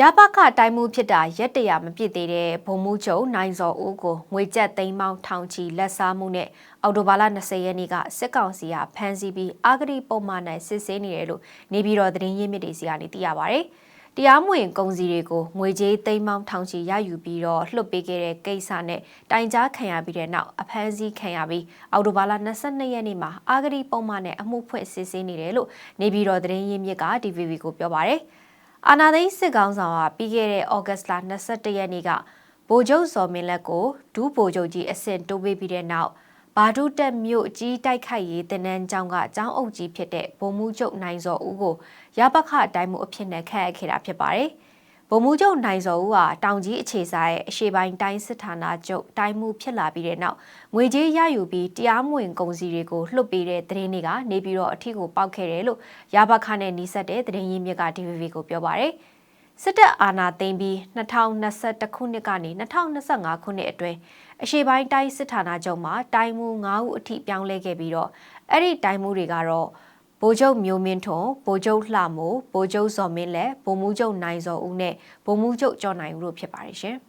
ရပခတိုင်းမှုဖြစ်တာရက်တရာမပြည့်သေးတဲ့ဘုံမှုချုပ်နိုင်စော်ဦးကိုငွေကျပ်သိန်းပေါင်းထောင်ချီလက်စားမှုနဲ့အော်တိုဘာလ20ရက်နေ့ကစစ်ကောင်စီကဖမ်းဆီးပြီးအာဂတိပုံမှန်နဲ့စစ်ဆေးနေတယ်လို့နေပြည်တော်သတင်းရင်းမြစ်တွေစီကနေသိရပါဗျ။တရားမဝင်ကုန်စည်တွေကိုငွေကြေးသိန်းပေါင်းထောင်ချီရယူပြီးတော့လွှတ်ပေးခဲ့တဲ့ကိစ္စနဲ့တိုင်ကြားခံရပြီးတဲ့နောက်အဖမ်းဆီးခံရပြီးအော်တိုဘာလ22ရက်နေ့မှာအာဂတိပုံမှန်နဲ့အမှုဖွင့်စစ်ဆေးနေတယ်လို့နေပြည်တော်သတင်းရင်းမြစ်က DVB ကိုပြောပါဗျ။ အာနာသိန်းစစ်ကောင်ဆောင်ကပြီးခဲ့တဲ့ဩဂတ်စ်လ22ရက်နေ့ကဗိုလ်ချုပ်စော်မင်းလက်ကိုဒူးဗိုလ်ချုပ်ကြီးအဆင့်တိုးပေးပြီးတဲ့နောက်ဘာဒုတက်မြို့ကြီးတိုက်ခိုက်ရေးတနန်းကျောင်းကကျောင်းအုပ်ကြီးဖြစ်တဲ့ဗိုလ်မှူးချုပ်နိုင်စော်ဦးကိုရပခအတိုင်းမှုအဖြစ်နဲ့ခန့်အပ်ခဲ့တာဖြစ်ပါတယ်။ ဗိုလ်မှူးချုပ်နိုင်စော်ဦးဟာတောင်ကြီးအခြေဆိုင်အရှေ့ပိုင်းတိုင်းစစ်ဌာနချုပ်တိုင်းမှုဖြစ်လာပြီးတဲ့နောက်ငွေကြေးရယူပြီးတရားမဝင်ကုန်စည်တွေကိုလွှတ်ပေးတဲ့သတင်းတွေကနေပြီးတော့အထီကိုပောက်ခဲ့တယ်လို့ရပခနဲ့နှီးဆက်တဲ့သတင်းရင်းမြစ်က DVB ကိုပြောပါရယ်စစ်တပ်အာဏာသိမ်းပြီး2021ခုနှစ်ကနေ2025ခုနှစ်အတွင်းအရှေ့ပိုင်းတိုင်းစစ်ဌာနချုပ်မှာတိုင်းမှု9ဦးအထိပြောင်းလဲခဲ့ပြီးတော့အဲ့ဒီတိုင်းမှုတွေကတော့ ဗိုလ်ချုပ်မျိုးမင်းထွန်းဗိုလ်ချုပ်လှမိုးဗိုလ်ချုပ်ဇော်မင်းလက်ဗိုလ်မှူးချုပ်နိုင်ဇော်ဦးနဲ့ဗိုလ်မှူးချုပ်ကျော်နိုင်ဦးတို့ဖြစ်ပါတယ်ရှင်။